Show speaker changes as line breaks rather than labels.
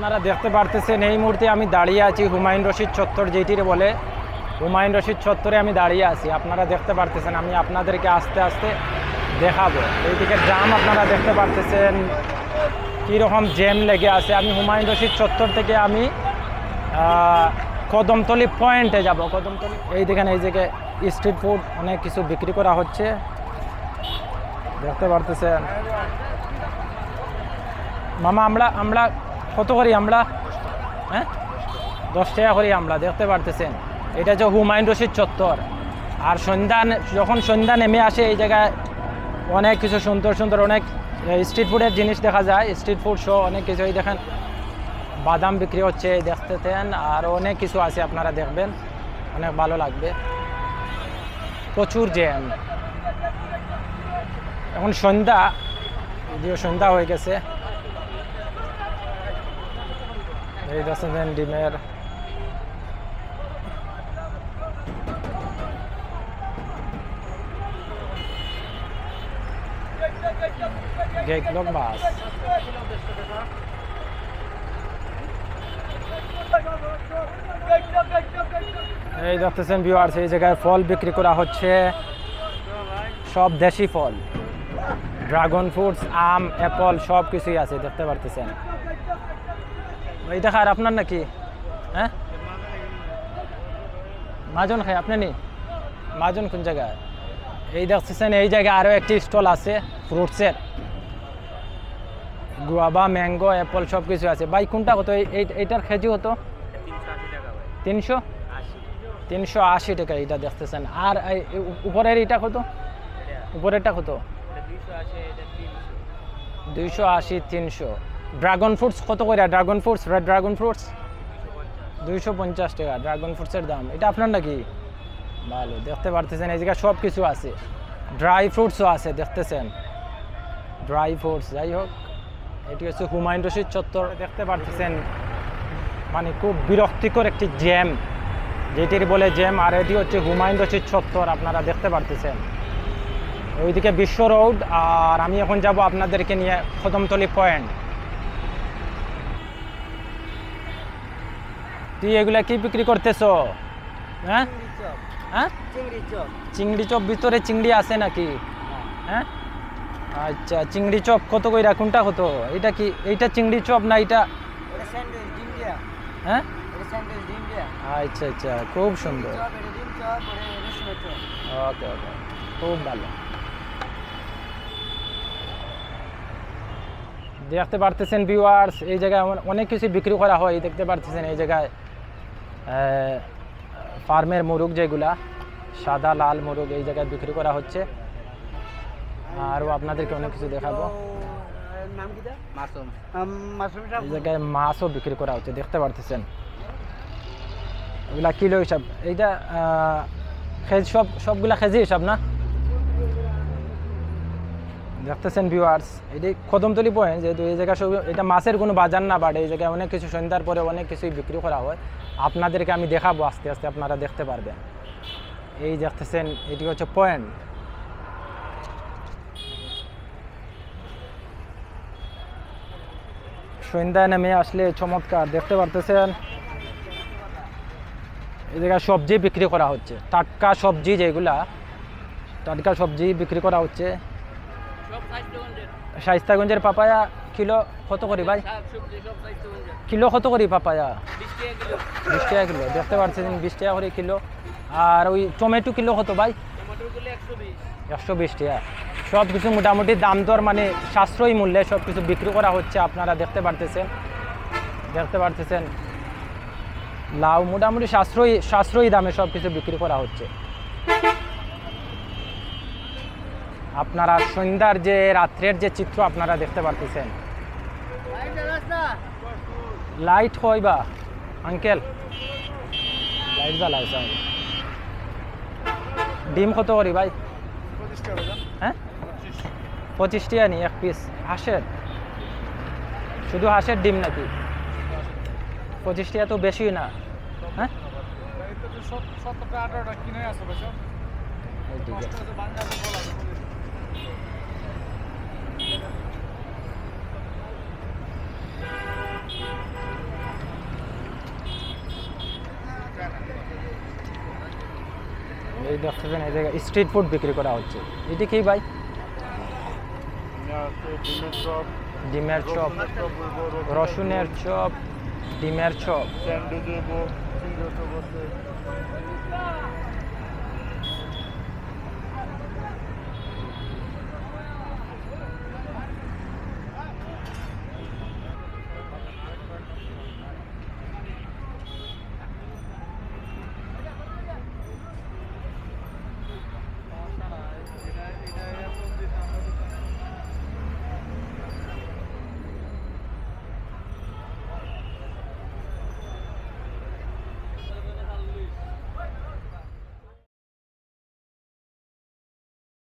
আপনারা দেখতে পারতেছেন, এই মুহূর্তে আমি দাঁড়িয়ে আছি হুমায়ুন রশিদ চত্বর, যেটির বলে হুমায়ুন রশিদ চত্বরে আমি দাঁড়িয়ে আছি। আপনারা দেখতে পারতেছেন, আমি আপনাদেরকে আস্তে আস্তে দেখাবো। এইদিকে জাম আপনারা দেখতে পারতেছেন, কীরকম জ্যাম লেগে আছে। আমি হুমায়ুন রশিদ চত্বর থেকে আমি কদমতলি পয়েন্টে যাব। কদমতলি, এই দেখেন, এই জায়গায় স্ট্রিট ফুড, অনেক কিছু বিক্রি করা হচ্ছে। দেখতে পারতেছেন। মামা, আমরা আমরা কত করি আমরা? হ্যাঁ? দশ টাকা করি আমরা, দেখতে পারতেছেন। এটা হচ্ছে হুমায়ুন রশিদ চত্বর। আর সন্ধ্যা যখন সন্ধ্যা নেমে আসে, এই জায়গায় অনেক কিছু সুন্দর সুন্দর অনেক স্ট্রিট ফুডের জিনিস দেখা যায়। স্ট্রিট ফুড শো অনেক কিছু। এই দেখেন, বাদাম বিক্রি হচ্ছে দেখতেছেন। আর অনেক কিছু আছে, আপনারা দেখবেন। অনেক ভালো লাগবে। প্রচুর জ্যাম। এখন সন্ধ্যা, যদিও সন্ধ্যা হয়ে গেছে এই দেখছেন ডিমের গেক লোক বাস এই দেখতেছেন ভিউয়ার্স এই জায়গায় ফল বিক্রি করা হচ্ছে। সব দেশি ফল। ড্রাগন ফ্রুটস আম অ্যাপল সব কিছুই আছে, দেখতে পারতেছেন। এই দেখার আপনার নাকি? হ্যাঁ? মাজন খাই আপনি নি? মাজন কোন জায়গায়? এই দেখতেছেন এই জায়গায় আরও একটি স্টল আছে ফ্রুটসের গুয়াবা ম্যাঙ্গো অ্যাপল সব কিছু আছে। ভাই কোনটা কত? এই- এই- এইটার কেজি হতো তিনশো? তিনশো আশি টাকা এটা দেখতেছেন। আর উপরের এটা কত? উপরেরটা কত? দুইশো আশি তিনশো। ড্রাগন ফ্রুটস কত করে dragon fruits red dragon fruits দুইশো পঞ্চাশ টাকা ড্রাগন ফ্রুটসের দাম। এটা আপনার নাকি? ভালো, দেখতে পারতেছেন, এই জায়গায় সব কিছু আছে। ড্রাই ফ্রুটসও আছে, দেখতেছেন। ড্রাই ফ্রুটস যাই হোক, এটি হচ্ছে হুমায়ুন রশিদ চত্বর। দেখতে পারতেছেন মানে খুব বিরক্তিকর একটি জ্যাম যেটির বলে জ্যাম আর এটি হচ্ছে হুমায়ুন রশিদ চত্বর, আপনারা দেখতে পারতেছেন। ওইদিকে বিশ্ব রোড, আর আমি এখন যাব আপনাদেরকে নিয়ে কদমতলি পয়েন্ট। তুই এগুলা কি বিক্রি করতেছ? হ্যাঁ? হ্যাঁ?
চিংড়ি চপ
ভিতরে চিংড়ি আছে নাকি? হ্যাঁ? আচ্ছা চিংড়ি চপ কত কইরা? কোনটা কত? এটা কি এইটা চিংড়ি চপ না এটা হ্যাঁ? আচ্ছা আচ্ছা খুব সুন্দর। ওকে ওকে খুব ভালো। দেখতে পারতেছেন ভিউয়ার্স এই জায়গায় অনেক কিছু বিক্রি করা হয় দেখতে পারতেছেন এই জায়গায়। ফার্মের মুরগ যেগুলা সাদা লাল মুরগ এই জায়গায় বিক্রি করা হচ্ছে। আরও আপনাদেরকে অনেক কিছু দেখাবো।
নাম কি দা মাসুম। মাসুম
এই জায়গায় মাছও বিক্রি করা হচ্ছে দেখতে পারতেছেন। এগুলা কিলো হিসাব। এইটা আহ, সব সবগুলা খেজি হিসাব না? দেখতেছেন ভিউয়ার্স এটি কদমতলি পয়েন্ট যেহেতু এই জায়গায় সব এটা মাছের কোনো বাজার না বাড়ে এই জায়গায় অনেক কিছু সন্ধ্যার পরে অনেক কিছুই বিক্রি করা হয়। আপনাদেরকে আমি দেখাবো আস্তে আস্তে, আপনারা দেখতে পারবেন। এই দেখতেছেন, এটি হচ্ছে পয়েন্ট সন্ধ্যায় নেমে আসলে চমৎকার, দেখতে পারতেছেন? এই জায়গায় সবজি বিক্রি করা হচ্ছে। টাটকা সবজি যেগুলা, টাটকা সবজি বিক্রি করা হচ্ছে। শাইস্তাগঞ্জের পাপায়া কিলো কত করি ভাই? কিলো কত করি পাপায়া?
20 টাকা কিলো।
বিশ টাকা কিলো দেখতে পাচ্ছেন বিশ টাকা করে কিলো। আর ওই টমেটো কিলো কত ভাই?
টমেটো কিলো 120
একশো বিশ টাকা। সব কিছু মোটামুটি দাম দর মানে সাশ্রয়ী মূল্যে সব কিছু বিক্রি করা হচ্ছে আপনারা দেখতে পারতেছেন। দেখতে পারতেছেন। লাউ মোটামুটি সাশ্রয়ী সাশ্রয়ী দামে সব কিছু বিক্রি করা হচ্ছে। আপনারা সন্ধ্যার যে রাত্রের যে চিত্র আপনারা দেখতে পারতেছেন। লাইট হয় বা? আঙ্কেল লাইট স্যার ডিম কত করি ভাই? হ্যাঁ? পঁচিশ টাকা নি এক পিস হাঁসের? শুধু হাঁসের ডিম নাকি? পঁচিশ টাকা তো বেশি না। হ্যাঁ?
সত্তরটা আঠারোটা কিনে আসো সব
এই ঠিক আছে
বাংলাদেশ বলা
এই দেখতেছেন এই জায়গায় স্ট্রিট ফুড বিক্রি করা হচ্ছে। এটি কি ভাই?
ডিমের চপ
রসুনের চপ ডিমের চপ।